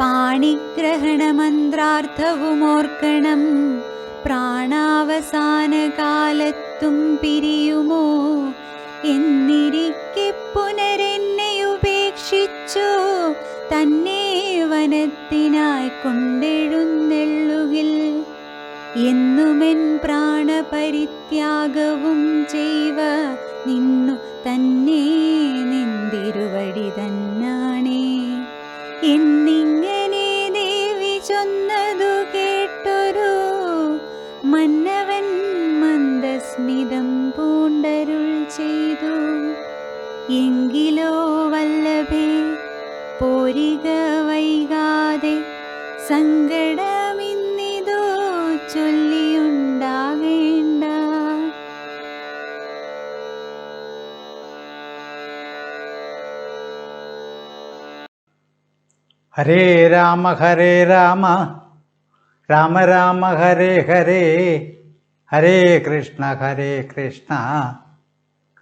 പാണിഗ്രഹണമന്ത്രാർത്ഥവുമോർക്കണം. പ്രാണാവസാനകാലത്തും പിരിയുമോ? എന്നിരിക്കെ പുനരെന്നെ ഉപേക്ഷിച്ചു? തന്നെ വനത്തിനായി കൊണ്ടെഴുന്നെള്ളുകിൽ. എന്നുമെൻ പ്രാണപരിത്യാഗവും ചെയ്വ. നിന്നു തന്നെ നിന്തിരുവടി തന്നാണേ ഹരേ രാമ ഹരേ രാമ. രാമ രാമ ഹരേ ഹരേ. ഹരേ കൃഷ്ണ ഹരേ കൃഷ്ണ.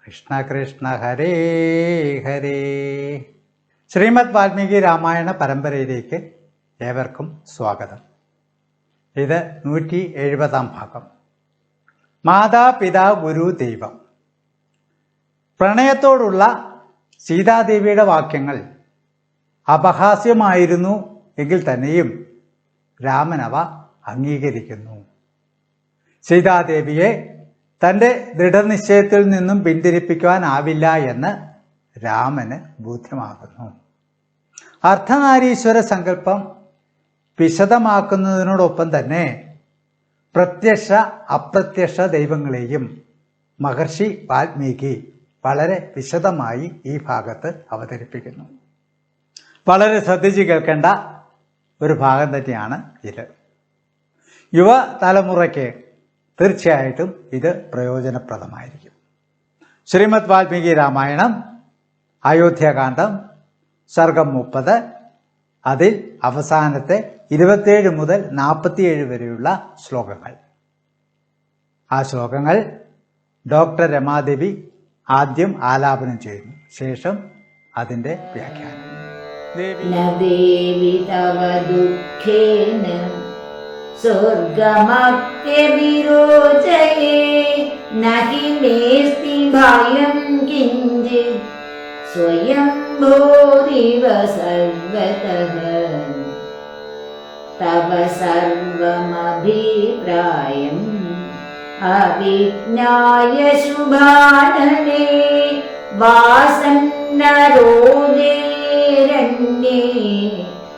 കൃഷ്ണ കൃഷ്ണ ഹരേ ഹരേ. ശ്രീമദ് വാൽമീകി രാമായണ പരമ്പരയിലേക്ക് ഏവർക്കും സ്വാഗതം. ഇത് നൂറ്റി എഴുപതാം ഭാഗം. മാതാപിതാ ഗുരു ദൈവം. പ്രണയത്തോടുള്ള സീതാദേവിയുടെ വാക്യങ്ങൾ അപഹാസ്യമായിരുന്നു എങ്കിൽ തന്നെയും രാമൻ അവ അംഗീകരിക്കുന്നു. സീതാദേവിയെ തന്റെ ദൃഢനിശ്ചയത്തിൽ നിന്നും പിന്തിരിപ്പിക്കുവാനാവില്ല എന്ന് രാമന് ബോധ്യമാകുന്നു. അർദ്ധനാരീശ്വര സങ്കല്പം വിശദമാക്കുന്നതിനോടൊപ്പം തന്നെ പ്രത്യക്ഷ അപ്രത്യക്ഷ ദൈവങ്ങളെയും മഹർഷി വാൽമീകി വളരെ വിശദമായി ഈ ഭാഗത്ത് അവതരിപ്പിക്കുന്നു. വളരെ ശ്രദ്ധിച്ച് കേൾക്കേണ്ട ഒരു ഭാഗം തന്നെയാണ് ഇത്. യുവ തലമുറയ്ക്ക് തീർച്ചയായിട്ടും ഇത് പ്രയോജനപ്രദമായിരിക്കും. ശ്രീമദ് വാൽമീകി രാമായണം അയോധ്യകാന്ഡം സർഗം മുപ്പത് അതിൽ അവസാനത്തെ ഇരുപത്തേഴ് മുതൽ നാൽപ്പത്തിയേഴ് വരെയുള്ള ശ്ലോകങ്ങൾ. ആ ശ്ലോകങ്ങൾ ഡോക്ടർ രമാദേവി ആദ്യം ആലാപനം ചെയ്യുന്നു ശേഷം അതിന്റെ വ്യാഖ്യാനം. न देवि तव दुःखेन स्वर्गमप्यविरोचये न हि मेऽस्ति भयं किञ्चित्। स्वयं भोरिव सर्वतः। तव सर्वमभिप्रायम् अविज्ञाय शुभानने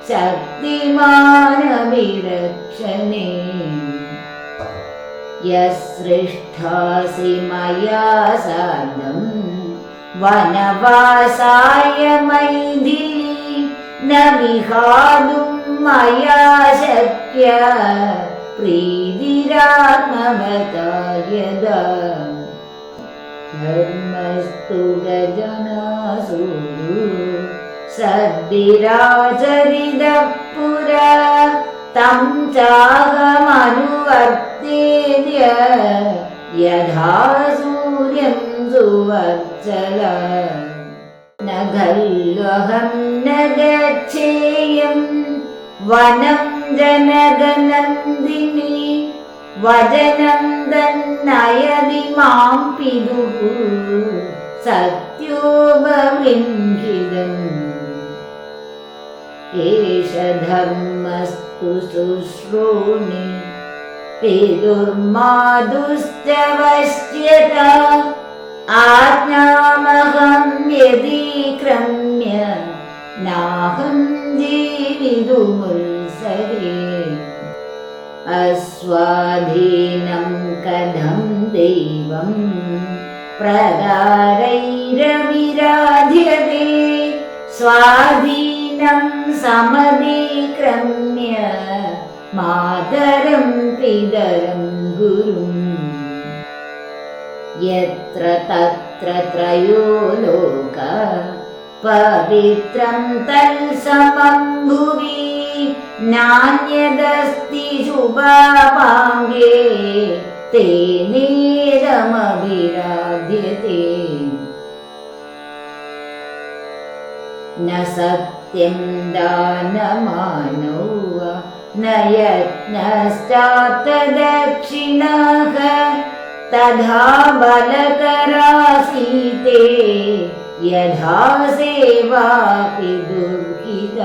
शक्तिमानविरक्षणे यसृष्टासि मया सार्धम् वनवासाय मैथिली न विहातुं मया शक्य प्रीतिरात्मवतार्यदा धर्मस्तु गजनासूरु സദ്വിരാചരിതം പുര തം ചാകമനുവർത്തേര്യ യഥാ സൂര്യൻ സുവർച്ചല നഖല്വഹം ന ഗച്ഛേയം വനം ജനഗനന്ദിനി വചനം തന്നയതി മാം പിതുഹു സത്യോപവൃങ്കിതം एष धर्मस्तु शुश्रूणि पितुर्मातुश्च वश्यत आज्ञामहं व्यतिक्रम्य नाहं जीवितुमुत्सहे अस्वाधीनं कथं देवं प्रदारैरविराध्यते स्वाधीनं समधिक्रम्य मातरं पितरं गुरुम् यत्र तत्र त्रयो लोक पवित्रं तत्समं भुवि नान्यदस्ति शुभापाङ्गे तेनेदमभिराध्यते न सत्य नित्यं दानमानो वा न यत्नश्चाप्तदक्षिणः तथा बलकरासीते यथा सेवापि दुर्हित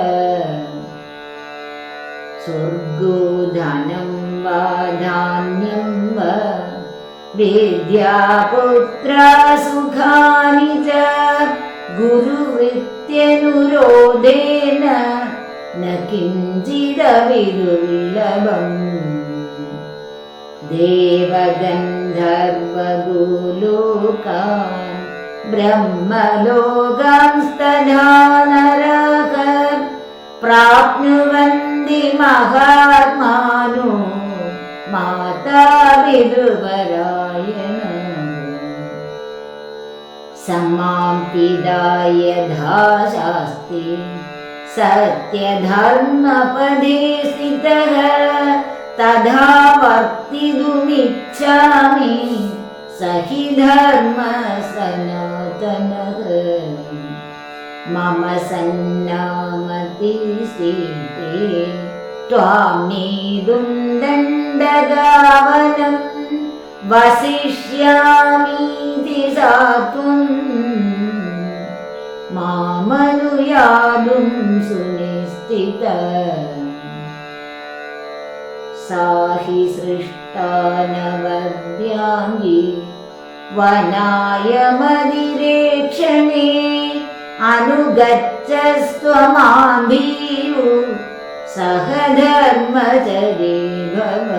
स्वर्गो धनं वा धान्यं वा। विद्यापुत्रा सुखानि किञ्चिदविदुर्लभम् देवगन्धर्वगोलोकान् ब्रह्मलोकांस्तनानरः प्राप्नुवन्ति महात्मानो माता विरुपरायण समान् पिदायधास्ति सत्यधर्मपदे स्थितः तथा वर्तितुमिच्छामि स हि धर्म सनातनः मम सन्नामति सीते त्वां नेतुं दण्डगावनं। वसिष्यामीति सात्वं मामनुयादुं सुनिश्चित। सा हि सृष्टा नवद्याङ्गी वनाय मदिरेक्षणे अनुगच्छ स्वमाभीयु सह धर्मचरे भव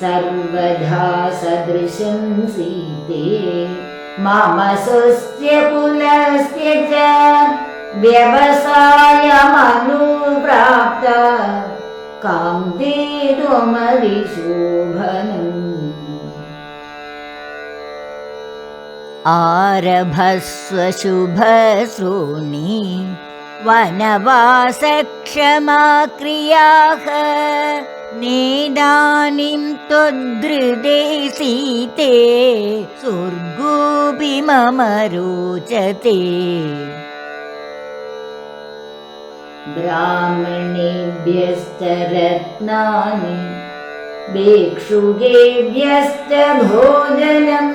सर्वधा सदृशं सीते मम सुस्त्य कुलस्य च व्यवसायमनुप्राप्त कान्तिमधिशुभनु आरभस्व शुभश्रोणी वनवासक्षमा क्रियाः नेदानीं त्वदृदे सीते स्वर्गोऽपि मम रोचते ब्राह्मणेभ्यश्च रत्नानि भिक्षुकेभ्यश्च भोजनं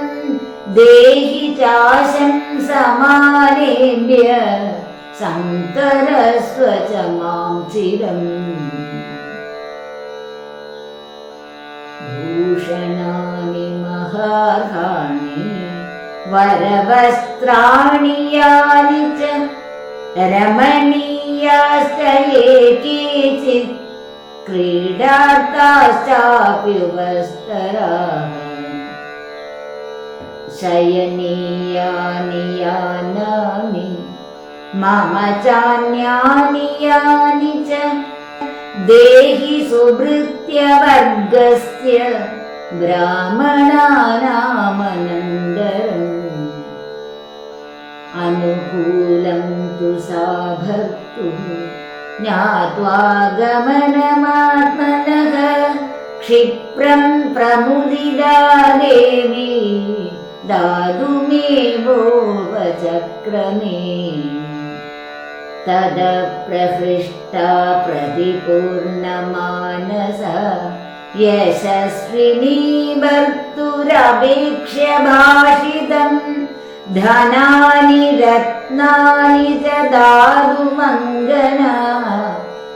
देहि चाशं समानेभ्य सन्तरस्व च मां चिरम् भूषणानि महार्हाणि वरवस्त्राणि यानि च रमणीयाश्च ये केचित् क्रीडार्ताश्चाप्युपस्तराः शयनीयानि यानानि मम चान्यानि यानि च देहि सुभृत्यवर्गस्य ब्राह्मणानामनन्दरम् अनुकूलं तु सा भर्तुः ज्ञात्वा गमनमात्मनः क्षिप्रं प्रमुदिदा देवी दातुमेवोपचक्रमे तदप्रहृष्टा प्रतिपूर्णमानस यशस्विनी भर्तुरपेक्ष्य भाषितम् धनानि रत्नानि च दारुमङ्गना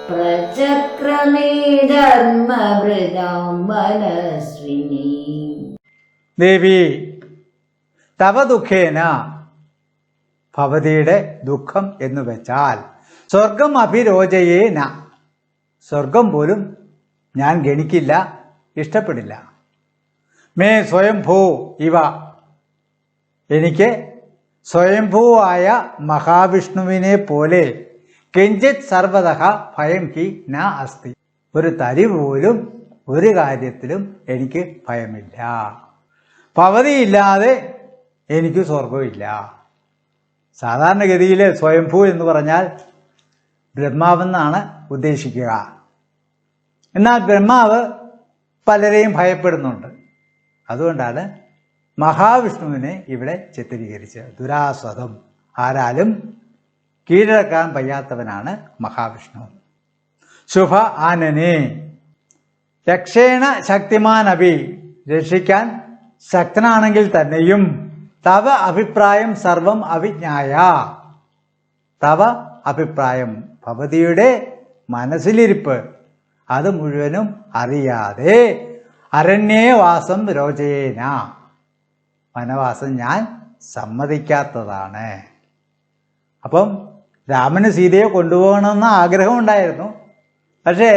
प्रचक्रमे धर्मभृदां मनस्विनी देवी तव दुःखेन ഭവതിയുടെ ദുഃഖം എന്ന് വെച്ചാൽ സ്വർഗം അഭിരോചയേന. സ്വർഗം പോലും ഞാൻ ഗണിക്കില്ല ഇഷ്ടപ്പെടില്ല. മേ സ്വയംഭൂ ഇവ. എനിക്ക് സ്വയംഭൂവായ മഹാവിഷ്ണുവിനെ പോലെ കിഞ്ചിത് സർവതഹ ഭയം ഹി ന അസ്തി. ഒരു തരി പോലും ഒരു കാര്യത്തിലും എനിക്ക് ഭയമില്ല. പവതിയില്ലാതെ എനിക്ക് സ്വർഗമില്ല സാധാരണഗതിയിൽ സ്വയംഭൂ എന്ന് പറഞ്ഞാൽ ബ്രഹ്മാവെന്നാണ് ഉദ്ദേശിക്കുക. എന്നാൽ ബ്രഹ്മാവ് പലരെയും ഭയപ്പെടുന്നുണ്ട്. അതുകൊണ്ടാണ് മഹാവിഷ്ണുവിനെ ഇവിടെ ചിത്രീകരിച്ചത്. ദുരാസ്വതം. ആരാലും കീഴടക്കാൻ വയ്യാത്തവനാണ് മഹാവിഷ്ണു. ശുഭ ആനനെ. രക്ഷേണ ശക്തിമാൻ അഭി രക്ഷിക്കാൻ ശക്തനാണെങ്കിൽ തന്നെയും തവ അഭിപ്രായം സർവം അവിജ്ഞായ. തവ അഭിപ്രായം ഭവതിയുടെ മനസ്സിലിരിപ്പ്. അത് മുഴുവനും അറിയാതെ അരണ്യേ വാസം രോചയേന വനവാസം ഞാൻ സമ്മതിക്കാത്തതാണ്. അപ്പം രാമന് സീതയെ കൊണ്ടുപോകണമെന്ന ആഗ്രഹം ഉണ്ടായിരുന്നു പക്ഷേ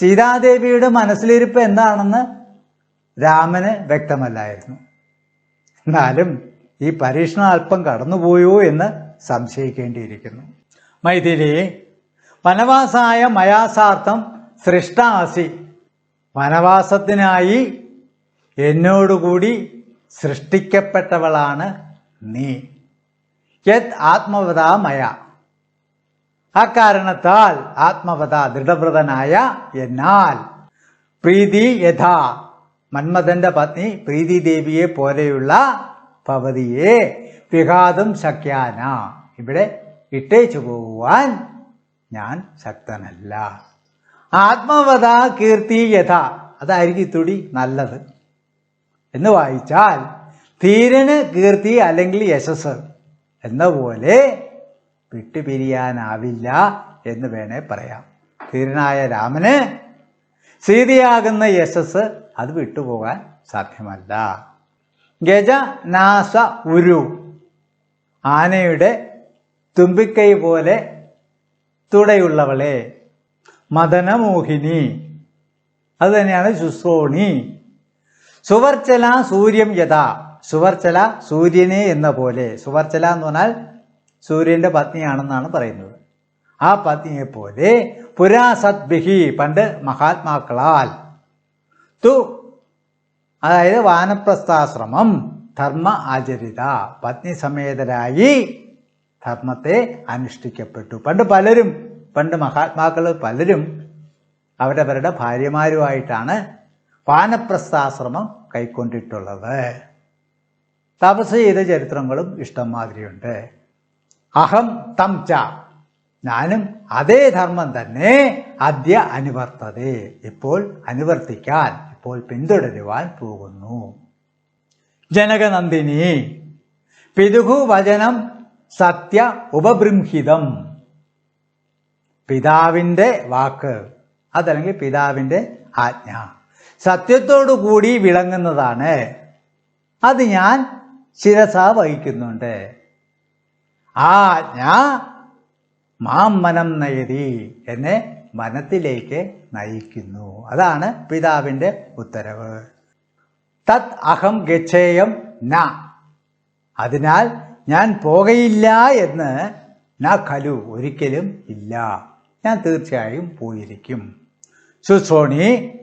സീതാദേവിയുടെ മനസ്സിലിരിപ്പ് എന്താണെന്ന് രാമന് വ്യക്തമല്ലായിരുന്നു. എന്നാലും ഈ പരീക്ഷണം അല്പം കടന്നുപോയോ എന്ന് സംശയിക്കേണ്ടിയിരിക്കുന്നു. മൈഥിലി വനവാസായ മയാസാർത്ഥം സൃഷ്ടാസി. വനവാസത്തിനായി എന്നോടുകൂടി സൃഷ്ടിക്കപ്പെട്ടവളാണ് നീ. യത് ആത്മവതാ മയ. അക്കാരണത്താൽ ആത്മവത ദൃഢവ്രതനായ എന്നാൽ പ്രീതി യഥാ. മന്മഥന്റെ പത്നി പ്രീതി ദേവിയെ പോലെയുള്ള ഭവതിയെ വിഘാതം ശക്യാന ഇവിടെ ഇട്ടേച്ചു പോകുവാൻ ഞാൻ ശക്തനല്ല. ആത്മവത കീർത്തി യഥ. അതായിരിക്കും തുടി നല്ലത്. എന്ന് വായിച്ചാൽ ധീരന് കീർത്തി അല്ലെങ്കിൽ യശസ് എന്ന പോലെ വിട്ടുപിരിയാനാവില്ല എന്ന് വേണേ പറയാം. ധീരനായ രാമന് സീതയാകുന്ന യശസ് അത് വിട്ടുപോകാൻ സാധ്യമല്ല. ഗജ നാസ ഉരു. ആനയുടെ തുമ്പിക്കൈ പോലെ തുടയുള്ളവളെ. മദനമോഹിനി. അത് തന്നെയാണ് ശുശ്രോണി സുവർച്ചല സൂര്യം യഥാ. സുവർച്ചല സൂര്യനെ എന്ന പോലെ. സുവർച്ചല എന്ന് പറഞ്ഞാൽ സൂര്യന്റെ പത്നിയാണെന്നാണ് പറയുന്നത്. ആ പത്നിയെ പോലെ പുരാസദ്ഭിഹി പണ്ട് മഹാത്മാക്കളാൽ തു. അതായത് വാനപ്രസ്ഥാശ്രമം ധർമ്മ ആചരിത. പത്നി സമേതരായി ധർമ്മത്തെ അനുഷ്ഠിക്കപ്പെട്ടു. പണ്ട് പലരും പണ്ട് മഹാത്മാക്കൾ പലരും അവരവരുടെ ഭാര്യമാരുമായിട്ടാണ് വാനപ്രസ്ഥാശ്രമം കൈക്കൊണ്ടിട്ടുള്ളത്. തപസ് ചെയ്ത ചരിത്രങ്ങളും ഇഷ്ടം മാതിരിയുണ്ട് അഹം തം ച. ഞാനും അതേ ധർമ്മം തന്നെ അദ്യ അനുവർത്തതേ. ഇപ്പോൾ അനുവർത്തിക്കാൻ ഇപ്പോൾ പിന്തുടരുവാൻ പോകുന്നു. ജനകനന്ദിനി പിതുഹു വചനം സത്യ ഉപബൃംഹിതം. പിതാവിന്റെ വാക്ക് അതല്ലെങ്കിൽ പിതാവിന്റെ ആജ്ഞ. സത്യത്തോടു കൂടി വിളങ്ങുന്നതാണ്. അത് ഞാൻ ശിരസ വഹിക്കുന്നുണ്ട്. ആ ആജ്ഞ മാം മനം നയതി എന്നെ മനത്തിലേക്ക് നയിക്കുന്നു. അതാണ് പിതാവിന്റെ ഉത്തരവ്. തത് അഹം ഗച്ഛേയം ന. അതിനാൽ ഞാൻ പോകയില്ല എന്ന് ന ഖലു ഒരിക്കലും ഇല്ല. ഞാൻ തീർച്ചയായും പോയിരിക്കും. ശുശ്രോണി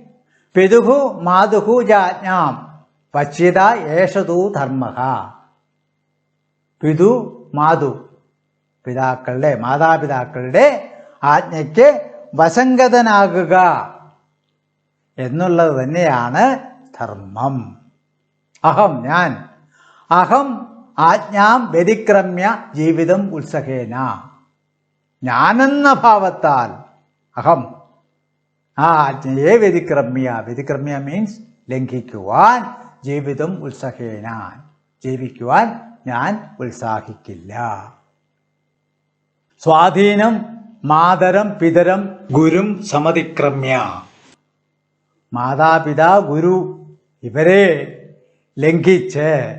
പിതുഹു മാതുഹു ജാജ്ഞാം. പശ്യത ഏഷതു ധർമ്മ. പിതു മാതു. പിതാക്കളുടെ മാതാപിതാക്കളുടെ ആജ്ഞയ്ക്ക് വശങ്കതനാകുക എന്നുള്ളത് തന്നെയാണ് ധർമ്മം. അഹം ഞാൻ. അഹം ആജ്ഞാം വ്യതിക്രമ്യ ജീവിതം ഉത്സഹേന. ഞാനെന്ന ഭാവത്താൽ അഹം ആ ആജ്ഞയെ വ്യതിക്രമ്യ. വ്യതിക്രമ്യ മീൻസ് ലംഘിക്കുവാൻ ജീവിതം ഉത്സഹേന. ജീവിക്കുവാൻ ഞാൻ ഉത്സാഹിക്കില്ല. സ്വാധീനം മാതരം പിതരം ഗുരും സമതിക്രമ്യ. മാതാപിതാ ഗുരു ഇവരെ ലംഘിച്ച്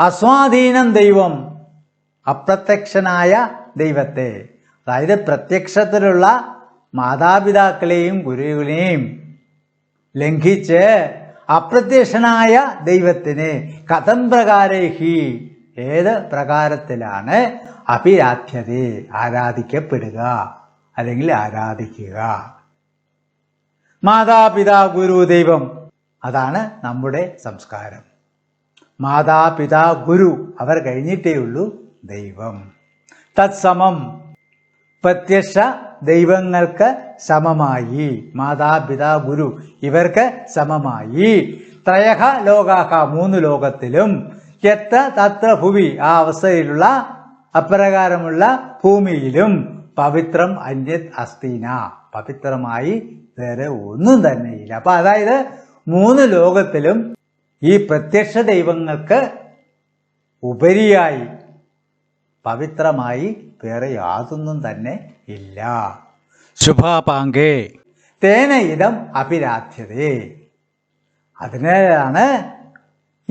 അസ്വാധീനം ദൈവം അപ്രത്യക്ഷനായ ദൈവത്തെ. അതായത് പ്രത്യക്ഷത്തിലുള്ള മാതാപിതാക്കളെയും ഗുരുവിനെയും ലംഘിച്ച് അപ്രത്യക്ഷനായ ദൈവത്തിന് കഥം പ്രകാരഹി. ഏത് പ്രകാരത്തിലാണ് അഭിരാധ്യത? ആരാധിക്കപ്പെടുക. അല്ലെങ്കിൽ ആരാധിക്കുക. മാതാപിതാ ഗുരു ദൈവം. അതാണ് നമ്മുടെ സംസ്കാരം. മാതാപിതാ ഗുരു അവർ കഴിഞ്ഞിട്ടേ ഉള്ളൂ ദൈവം. തത്സമം പ്രത്യക്ഷ ദൈവങ്ങൾക്ക് സമമായി. മാതാപിതാ ഗുരു ഇവർക്ക് സമമായി. ത്രയഹ ലോകാഹ മൂന്ന് ലോകത്തിലും എത്ര തത്ര ഭുവി ആ അവസ്ഥയിലുള്ള അപ്രകാരമുള്ള ഭൂമിയിലും പവിത്രം അന്യത് അസ്തീന. പവിത്രമായി വേറെ ഒന്നും തന്നെയില്ല. അപ്പൊ അതായത് മൂന്ന് ലോകത്തിലും ഈ പ്രത്യക്ഷ ദൈവങ്ങൾക്ക് ഉപരിയായി പവിത്രമായി വേറെ യാതൊന്നും തന്നെ ഇല്ല. ശുഭാപാങ്കേ. തേന ഇതം അഭിരാധ്യതേ. അതിനാലാണ്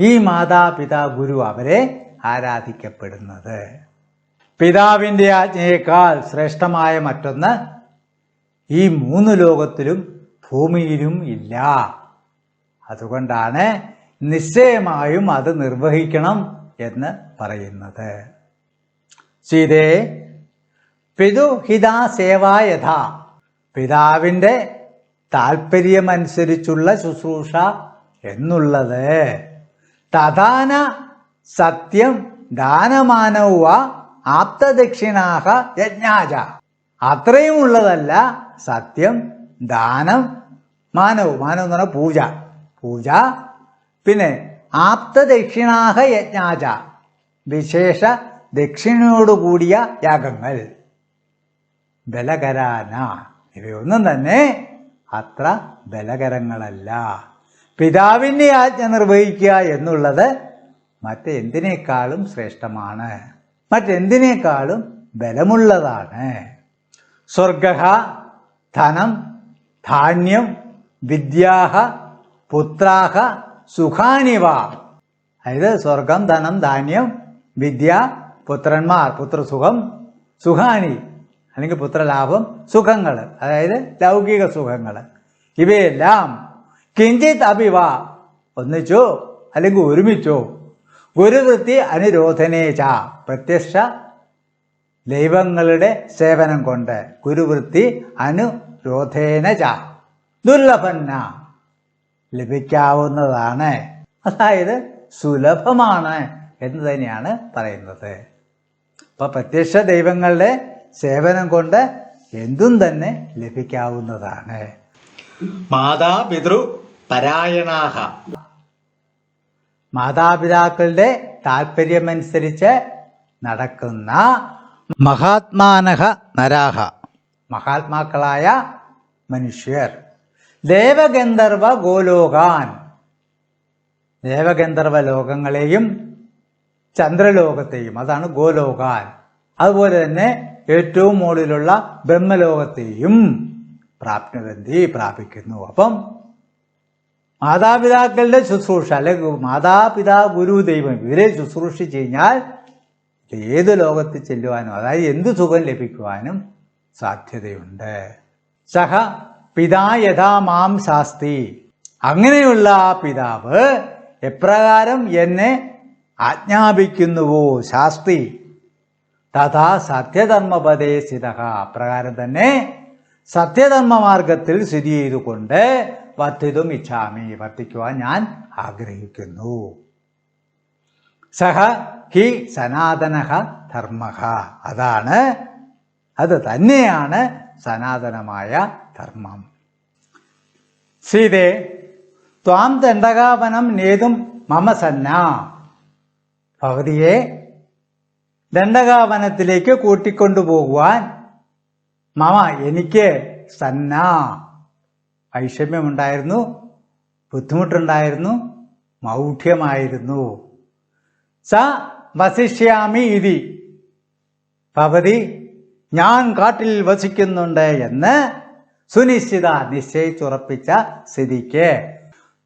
ഈ മാതാപിതാ ഗുരു അവരെ ആരാധിക്കപ്പെടുന്നത്. പിതാവിന്റെ ആജ്ഞയേക്കാൾ ശ്രേഷ്ഠമായ മറ്റൊന്ന് ഈ മൂന്ന് ലോകത്തിലും ഭൂമിയിലും ഇല്ല. അതുകൊണ്ടാണ് നിശ്ചയമായും അത് നിർവഹിക്കണം എന്ന് പറയുന്നത്. സീതേ പിതുഹിതാ സേവായഥ പിതാവിന്റെ താല്പര്യമനുസരിച്ചുള്ള ശുശ്രൂഷ എന്നുള്ളത് തഥാന സത്യം ദാനമാനവ ആപ്തദക്ഷിണാഹ യജ്ഞാച അത്രയും ഉള്ളതല്ല സത്യം ദാനം മാനവ് മാനവ് എന്ന് പറഞ്ഞാൽ പൂജ. പൂജ. പിന്നെ ആപ്തദക്ഷിണാഹ യജ്ഞാച വിശേഷ ദക്ഷിണയോടുകൂടിയ യാഗങ്ങൾ. ബലകരാന. ഇവയൊന്നും തന്നെ അത്ര ബലകരങ്ങളല്ല. പിതാവിന്റെ ആജ്ഞ നിർവഹിക്കുക എന്നുള്ളത് മറ്റെന്തിനേക്കാളും ശ്രേഷ്ഠമാണ്. മറ്റെന്തിനേക്കാളും ബലമുള്ളതാണ്. സ്വർഗ ധനം ധാന്യം വിദ്യാഹ പുത്രാഹ സുഖാനിവ അതായത് സ്വർഗം ധനം ധാന്യം വിദ്യ പുത്രന്മാർ പുത്രസുഖം സുഖാനി അല്ലെങ്കിൽ പുത്രലാഭം സുഖങ്ങൾ അതായത് ലൗകിക സുഖങ്ങൾ. ഇവയെല്ലാം കിഞ്ചിത് അഭിവ ഒന്നിച്ചോ? അല്ലെങ്കിൽ ഒരുമിച്ചോ? ഗുരുവൃത്തി അനുരോധനേച പ്രത്യക്ഷ ദൈവങ്ങളുടെ സേവനം കൊണ്ട് ഗുരുവൃത്തി അനുരോധേന ച. ദുർലഭന്ന ലഭിക്കാവുന്നതാണ്. അതായത് സുലഭമാണ് എന്ന് തന്നെയാണ് പറയുന്നത്. അപ്പൊ പ്രത്യക്ഷ ദൈവങ്ങളുടെ സേവനം കൊണ്ട് എന്തും തന്നെ ലഭിക്കാവുന്നതാണ്. മാതാപിതൃ പരായണാഹ. മാതാപിതാക്കളുടെ താല്പര്യമനുസരിച്ച് നടക്കുന്ന മഹാത്മാനഹ നരാഹ. മഹാത്മാക്കളായ മനുഷ്യർ. ദേവഗന്ധർവ ഗോലോകാൻ. ദേവഗന്ധർവ ലോകങ്ങളെയും ചന്ദ്രലോകത്തെയും അതാണ് ഗോലോകാൻ. അതുപോലെ തന്നെ ഏറ്റവും മുകളിലുള്ള ബ്രഹ്മലോകത്തെയും പ്രാപ്തി പ്രാപിക്കുന്നു. അപ്പം മാതാപിതാക്കളുടെ ശുശ്രൂഷ അല്ലെങ്കിൽ മാതാപിതാ ഗുരു ദൈവം ഇവരെ ശുശ്രൂഷിച്ച് കഴിഞ്ഞാൽ ഏത് ലോകത്ത് ചെല്ലുവാനും അതായത് എന്ത് സുഖം ലഭിക്കുവാനും സാധ്യതയുണ്ട്. സഹ പിതാ യഥാ മാം ശാസ്തി. അങ്ങനെയുള്ള ആ പിതാവ് എപ്രകാരം എന്നെ ആജ്ഞാപിക്കുന്നുവോ? ശാസ്തി. തഥാ സത്യധർമ്മപദേ സ്ഥിത. അപ്രകാരം തന്നെ സത്യധർമ്മ മാർഗത്തിൽ സ്ഥിതി ചെയ്തുകൊണ്ട് വർദ്ധിതും ഇച്ഛാമി വർദ്ധിക്കുവാൻ ഞാൻ ആഗ്രഹിക്കുന്നു. സഹ ഹി സനാതനഹ ധർമ്മ അതാണ് അത് തന്നെയാണ് സനാതനമായ ധർമ്മം. സീതേ ത്വാം ദണ്ഡകാവനം നേതും മമ സന്ന. ഭഗതിയെ ദണ്ഡകാവനത്തിലേക്ക് കൂട്ടിക്കൊണ്ടുപോകുവാൻ മമ എനിക്ക് സന്ന. വൈഷമ്യമുണ്ടായിരുന്നു ബുദ്ധിമുട്ടുണ്ടായിരുന്നു മൗഢ്യമായിരുന്നു. സ വസിഷ്യാമി ഇതി. ഭവതി ഞാൻ കാട്ടിൽ വസിക്കുന്നുണ്ട് എന്ന് സുനിശ്ചിത നിശ്ചയിച്ചുറപ്പിച്ച സ്ഥിതിക്ക്.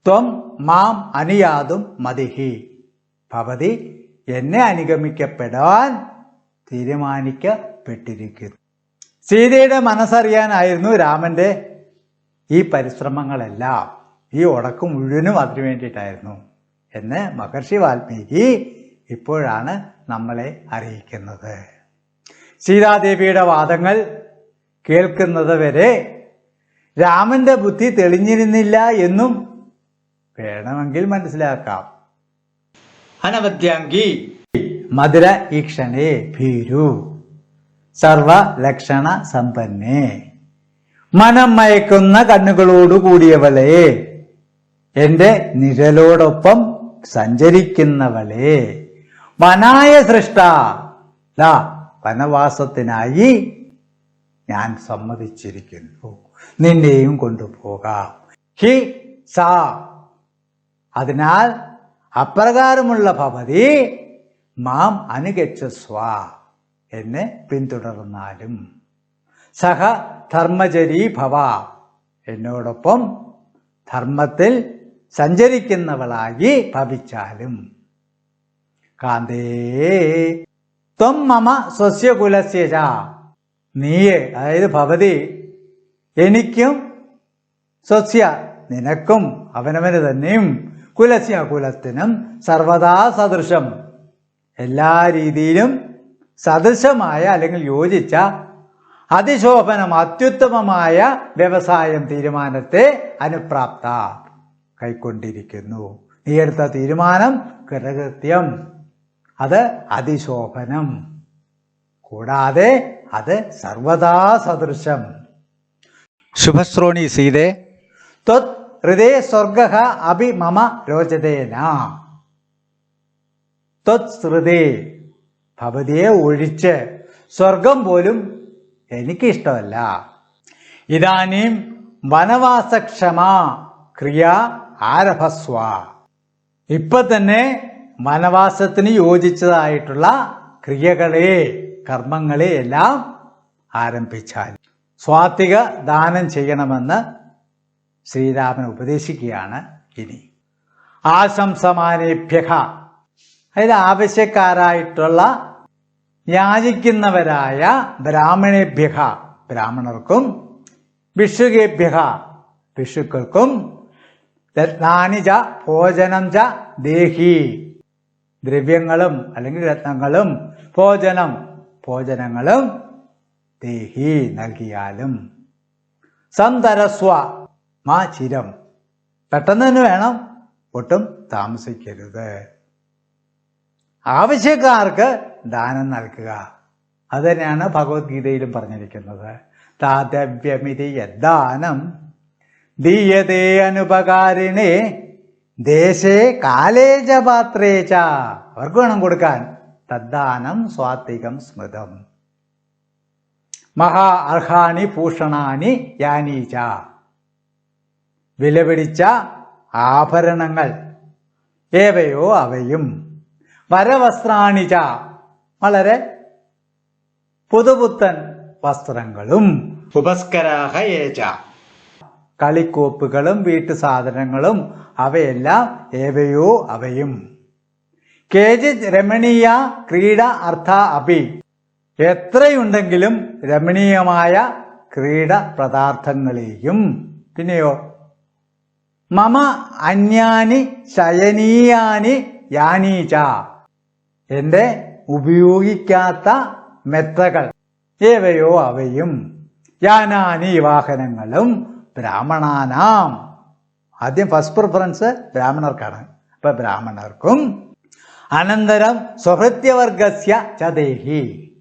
ത്വം മാം അനുയാതും മതിഹി. ഭവതി എന്നെ അനുഗമിക്കപ്പെടാൻ തീരുമാനിക്കപ്പെട്ടിരിക്കുന്നു. സീതയുടെ മനസ്സറിയാനായിരുന്നു രാമന്റെ ഈ പരിശ്രമങ്ങളെല്ലാം ഈ ഉടക്ക് മുഴുവനും അതിനു വേണ്ടിയിട്ടായിരുന്നു എന്ന് മഹർഷി വാൽമീകി ഇപ്പോഴാണ് നമ്മളെ അറിയിക്കുന്നത്. സീതാദേവിയുടെ വാദങ്ങൾ കേൾക്കുന്നത് വരെ രാമന്റെ ബുദ്ധി തെളിഞ്ഞിരുന്നില്ല എന്നും വേണമെങ്കിൽ മനസ്സിലാക്കാം. അനവദ്യാങ്കി മധുര ഈക്ഷണേ ഭീരു സർവ ലക്ഷണ സമ്പന്നേ. മനം മയക്കുന്ന കണ്ണുകളോടു കൂടിയവളെ. എന്റെ നിഴലോടൊപ്പം സഞ്ചരിക്കുന്നവളെ. വനായ സൃഷ്ട വനവാസത്തിനായി ഞാൻ സമ്മതിച്ചിരിക്കുന്നു. നിന്നെയും കൊണ്ടുപോകാം. ഹി സാ. അതിനാൽ അപ്രകാരമുള്ള ഭവതി മാം അനുഗച്ഛസ്വ. എന്നെ പിന്തുടർന്നാലും. സഹ ധർമ്മചരീ ഭവ. എന്നോടൊപ്പം ധർമ്മത്തിൽ സഞ്ചരിക്കുന്നവളായി ഭവിച്ചാലും. കാന്തേ ത്വം മമ സ്വസ്യകുലസ്യജ. നീയെ അതായത് ഭവതി എനിക്കും സ്വസ്യ നിനക്കും അവനവന് തന്നെയും കുലസ്യ കുലത്തിനും സർവദാ സദൃശം. എല്ലാ രീതിയിലും സദൃശമായ അല്ലെങ്കിൽ യോജിച്ച അതിശോഭനം അത്യുത്തമമായ വ്യവസായം തീരുമാനത്തെ അനുപ്രാപ്ത കൈക്കൊണ്ടിരിക്കുന്നു. നീ എടുത്ത തീരുമാനം കൃതകൃത്യം. അത് അതിശോഭനം. കൂടാതെ അത് സർവദാ സദൃശം. ശുഭശ്രോണി സീതേ ത്വത് ഹൃദയ സ്വർഗ അഭി മമ രോചതേന ത്വത് ഹൃദയ ഭവതിയെ ഒഴിച്ച് സ്വർഗം പോലും എനിക്കിഷ്ടമല്ല. ഇതാനും വനവാസക്ഷമ ക്രിയ ആരഭസ്വ. ഇപ്പൊ തന്നെ വനവാസത്തിന് യോജിച്ചതായിട്ടുള്ള ക്രിയകളെ കർമ്മങ്ങളെ എല്ലാം ആരംഭിച്ചാൽ സ്വാത്തിക ദാനം ചെയ്യണമെന്ന് ശ്രീരാമൻ ഉപദേശിക്കുകയാണ് ഇനി. ആശംസമാനേഭ്യഹ അതായത് ആവശ്യക്കാരായിട്ടുള്ള യാചിക്കുന്നവരായ ബ്രാഹ്മണേഭ്യ ബ്രാഹ്മണർക്കും ഭിക്ഷുകേഭ്യ ഭിക്ഷുക്കൾക്കും രത്നാനി ച ഭോജനം ച ദേഹി ദ്രവ്യങ്ങളും അല്ലെങ്കിൽ രത്നങ്ങളും ഭോജനം ഭോജനങ്ങളും ദേഹി നൽകിയാലും. സന്തരസ്വ മാ ചിരം. പെട്ടെന്ന് തന്നെ വേണം ഒട്ടും താമസിക്കരുത്. ആവശ്യക്കാർക്ക് ദാനം നൽകുക. അത് തന്നെയാണ് ഭഗവത്ഗീതയിലും പറഞ്ഞിരിക്കുന്നത്. താതവ്യമിതി യദ്ദാനം. ദീയതേ അനുപകാരിണേ. ദേശേ കാലേ പാത്രേച്ച അവർക്ക് വേണം കൊടുക്കാൻ. തദ്ദാനം സ്വാത്വികം സ്മൃതം. മഹാ അർഹാണി ഭൂഷണാനി യാനീച വിലപിടിച്ച ആഭരണങ്ങൾ. ഏവയോ അവയും. വരവസ്ത്രാണിച വളരെ പുതുപുത്തൻ വസ്ത്രങ്ങളും ഉപസ്കരാഹ ഏച കളിക്കോപ്പുകളും വീട്ടു സാധനങ്ങളും അവയെല്ലാം ഏവയോ അവയും. കേജിത് രമണീയ ക്രീഡ അർത്ഥ അഭി. എത്രയുണ്ടെങ്കിലും രമണീയമായ ക്രീഡ പദാർത്ഥങ്ങളെയും. പിന്നെയോ മമ അന്യാനി ശയനീയാനി യാനീച എന്റെ ഉപയോഗിക്കാത്ത മെത്തകൾ. ഏവയോ അവയും യാനാനി വാഹനങ്ങളും ബ്രാഹ്മണാനാം. ആദ്യം ഫസ്റ്റ് പ്രിഫറൻസ് ബ്രാഹ്മണർക്കാണ്. അപ്പൊ ബ്രാഹ്മണർക്കും അനന്തരം സ്വഭൃത്യവർഗസ്യ ചതേഹി.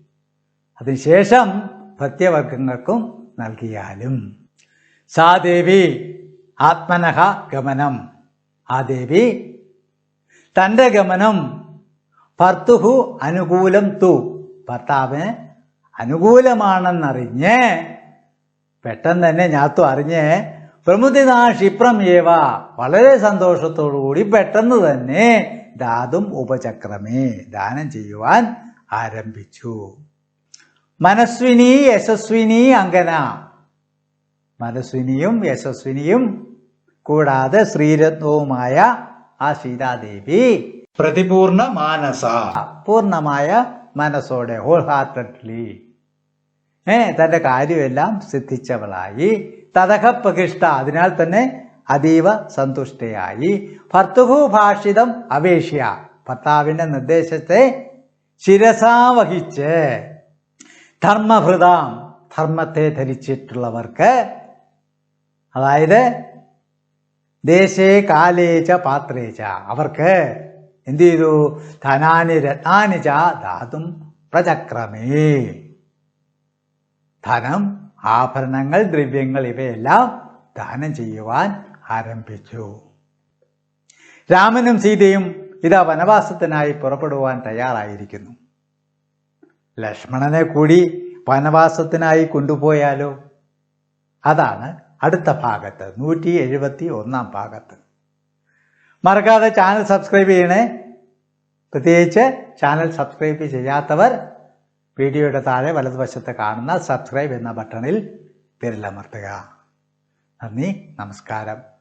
അതിനുശേഷം ഭൃത്യവർഗങ്ങൾക്കും നൽകിയാലും. സാ ദേവി ആത്മനഹ ഗമനം. ആ ദേവി തന്റെ ഗമനം ഭർത്തുഹു അനുകൂലം തു. ഭർത്താവിന് അനുകൂലമാണെന്നറിഞ്ഞ് പെട്ടെന്ന് തന്നെ ഞാത്തു അറിഞ്ഞ് പ്രമുദിനാ ക്ഷിപ്രം ഏവ. വളരെ സന്തോഷത്തോടുകൂടി പെട്ടെന്ന് തന്നെ ദാതും ഉപചക്രമേ ദാനം ചെയ്യുവാൻ ആരംഭിച്ചു. മനസ്വിനി യശസ്വിനി അങ്കന. മനസ്വിനിയും യശസ്വിനിയും കൂടാതെ ശ്രീരത്നവുമായ ആ സീതാദേവി പ്രതിപൂർണ മാനസ. പൂർണമായ മനസ്സോടെ ഹോൾ ഹാർട്ടഡ്ലി ഏ തന്റെ കാര്യമെല്ലാം സിദ്ധിച്ചവളായി. തതഹ പ്രകൃഷ്ട അതിനാൽ തന്നെ അതീവ സന്തുഷ്ടയായി. ഭർത്തുഭൂഭാഷിതം അപേക്ഷ്യ. ഭർത്താവിന്റെ നിർദ്ദേശത്തെ ശിരസാവഹിച്ച് ധർമ്മഭൃതാം ധർമ്മത്തെ ധരിച്ചിട്ടുള്ളവർക്ക് അതായത് ദേശേ കാലേച്ച പാത്രേച്ച അവർക്ക് എന്ത് ചെയ്തു ധനാനി രത്നാനി ച ധാതും പ്രചക്രമേ. ധനം ആഭരണങ്ങൾ ദ്രവ്യങ്ങൾ ഇവയെല്ലാം ദാനം ചെയ്യുവാൻ ആരംഭിച്ചു. രാമനും സീതയും ഇതാ വനവാസത്തിനായി പുറപ്പെടുവാൻ തയ്യാറായിരിക്കുന്നു. ലക്ഷ്മണനെ കൂടി വനവാസത്തിനായി കൊണ്ടുപോയാലോ? അതാണ് അടുത്ത ഭാഗത്ത് നൂറ്റി എഴുപത്തി ഒന്നാം ഭാഗത്ത്. മറക്കാതെ ചാനൽ സബ്സ്ക്രൈബ് ചെയ്യണേ. പ്രത്യേകിച്ച് ചാനൽ സബ്സ്ക്രൈബ് ചെയ്യാത്തവർ വീഡിയോയുടെ താഴെ വലതുവശത്ത് കാണുന്ന സബ്സ്ക്രൈബ് എന്ന ബട്ടണിൽ വിരലമർത്തുക. നന്ദി നമസ്കാരം.